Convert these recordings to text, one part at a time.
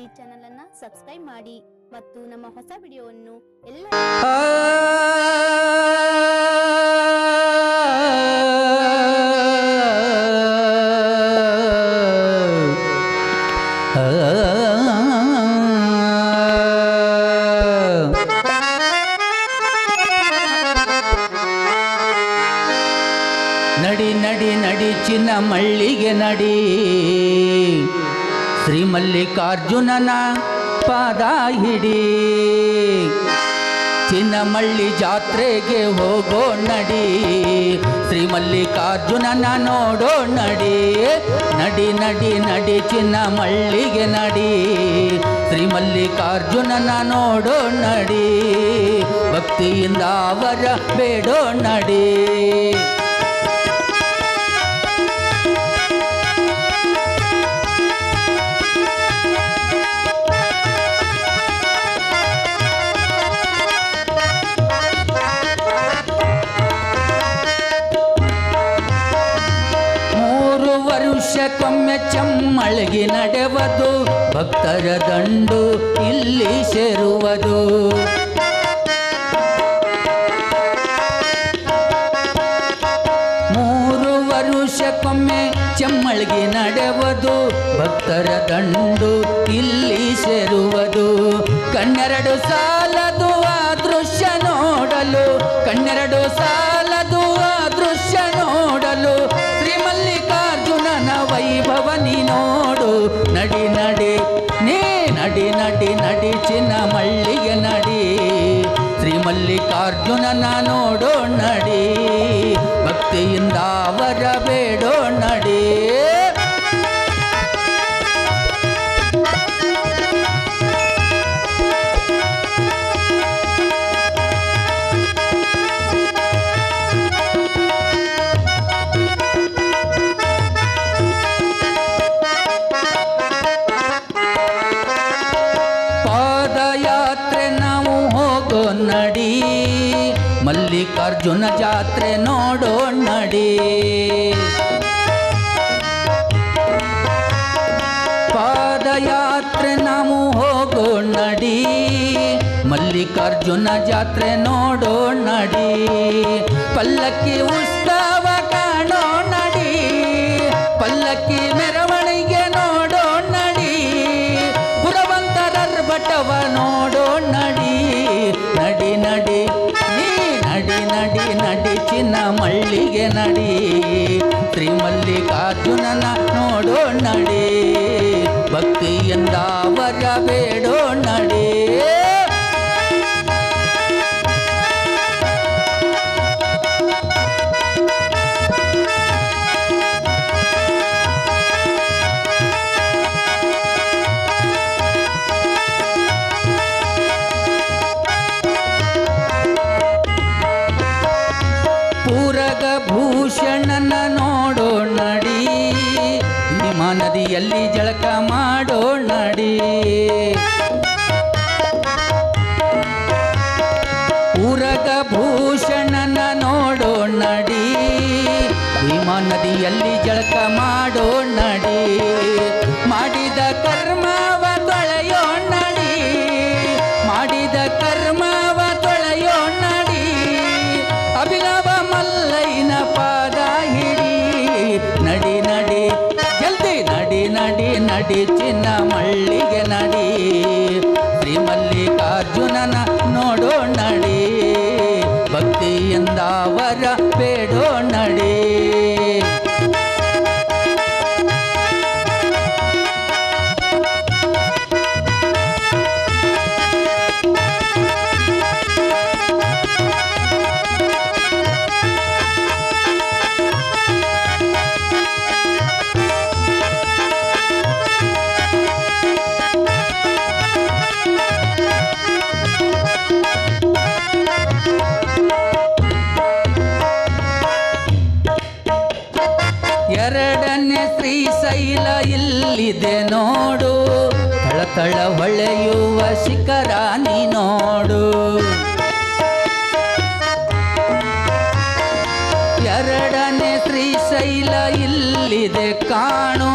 ಈ ಚಾನೆಲ್ ಅನ್ನ ಸಬ್ಸ್ಕ್ರೈಬ್ ಮಾಡಿ ಮತ್ತು ನಮ್ಮ ಹೊಸ ವಿಡಿಯೋವನ್ನು ಎಲ್ಲ ನಡಿ ನಡಿ ನಡಿ ಚಿನ್ನ ಮಳ್ಳಿಗೆ ನಡಿ. ಶ್ರೀ ಮಲ್ಲಿಕಾರ್ಜುನನ ಪಾದ ಹಿಡಿ. ಚಿನ್ನಮಳ್ಳಿ ಜಾತ್ರೆಗೆ ಹೋಗೋ ನಡಿ. ಶ್ರೀ ಮಲ್ಲಿಕಾರ್ಜುನನ ನೋಡೋ ನಡಿ. ನಡಿ ನಡಿ ನಡಿ, ಚಿನ್ನಮಳ್ಳಿಗೆ ನಡಿ. ಶ್ರೀ ಮಲ್ಲಿಕಾರ್ಜುನನ ನೋಡೋ ನಡಿ. ಭಕ್ತಿಯಿಂದ ಅವರ ಬೇಡೋ ನಡಿ. ವರುಷಕ್ಕೊಮ್ಮೆ ಚಮ್ಮಳಗಿ ನಡೆವದು, ಭಕ್ತರ ದಂಡು ಇಲ್ಲಿ ಸೇರುವುದು. ಮೂರು ವರುಷಕ್ಕೊಮ್ಮೆ ಚಮ್ಮಳಿಗೆ ನಡೆವದು, ಭಕ್ತರ ದಂಡು ಇಲ್ಲಿ ಸೇರುವುದು. ಕಣ್ಣೆರಡು ಸಾಲದು ಆ ದೃಶ್ಯ ನೋಡಲು ಕಣ್ಣೆರಡು ಸಾಲದು ಮಲ್ಲಿಕಾರ್ಜುನನ ಭವನಿ ನೋಡು. ನಡಿ ನಡಿ. ನೀ ನಡಿ ನಡಿ ನಡಿ. ಚಿನ್ನ ಮಳ್ಳಿಗೆ ನಡಿ. ಶ್ರೀ ಮಲ್ಲಿಕಾರ್ಜುನನ ನೋಡೋ, ನಡಿ. ಭಕ್ತಿಯಿಂದ ಅವರ ಬೇಡೋ, ನಡಿ. ಮಲ್ಲಿಕಾರ್ಜುನ ಜಾತ್ರೆ ನೋಡೋ ನಡಿ. ಪಾದಯಾತ್ರೆ ನಾವು ಹೋಗೋ ನಡಿ. ಮಲ್ಲಿಕಾರ್ಜುನ ಜಾತ್ರೆ ನೋಡೋ ನಡಿ. ಪಲ್ಲಕ್ಕಿ ಉತ್ಸವ ಶ್ರೀ ಮಲ್ಲಿಕಾರ್ಜುನನ ನೋಡೋ ನಡಿ. ನದಿಯಲ್ಲಿ ಜಳಕ ಮಾಡೋ ನಡಿ? ಪೂರಕ ಭೂಷಣನ ನೋಡೋ ನಡಿ? ಭೀಮಾ ನದಿಯಲ್ಲಿ ಜಳಕ ಮಾಡೋ ನಡಿ? ಮಾಡಿದ ಕರ್ಮವ ನಡಿ ನಡಿ ಚಿನ್ನ ಮಳ್ಳಿಗೆ ಎರಡನೇ ಶ್ರೀಶೈಲ ಇಲ್ಲಿದೆ ನೋಡು. ತಳತಳ ಹೊಳೆಯುವ ಶಿಖರ ನೀ ನೋಡು. ಎರಡನೇ ಶ್ರೀಶೈಲ ಇಲ್ಲಿದೆ ಕಾಣು.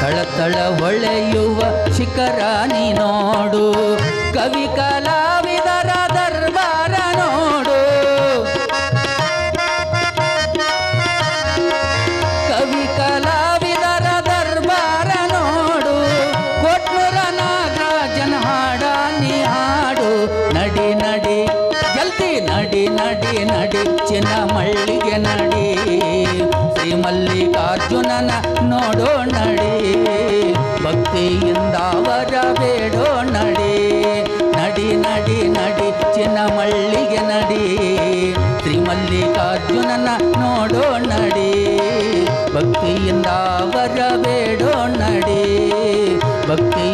ತಳತಳ ಹೊಳೆಯುವ ಶಿಖರ ನೀ ನೋಡು. ಕವಿ ಕಲಾವಿದರ ಭಕ್ತಿಯಿಂದ ಅವರ ಬೇಡೋ ನಡಿ ಭಕ್ತಿ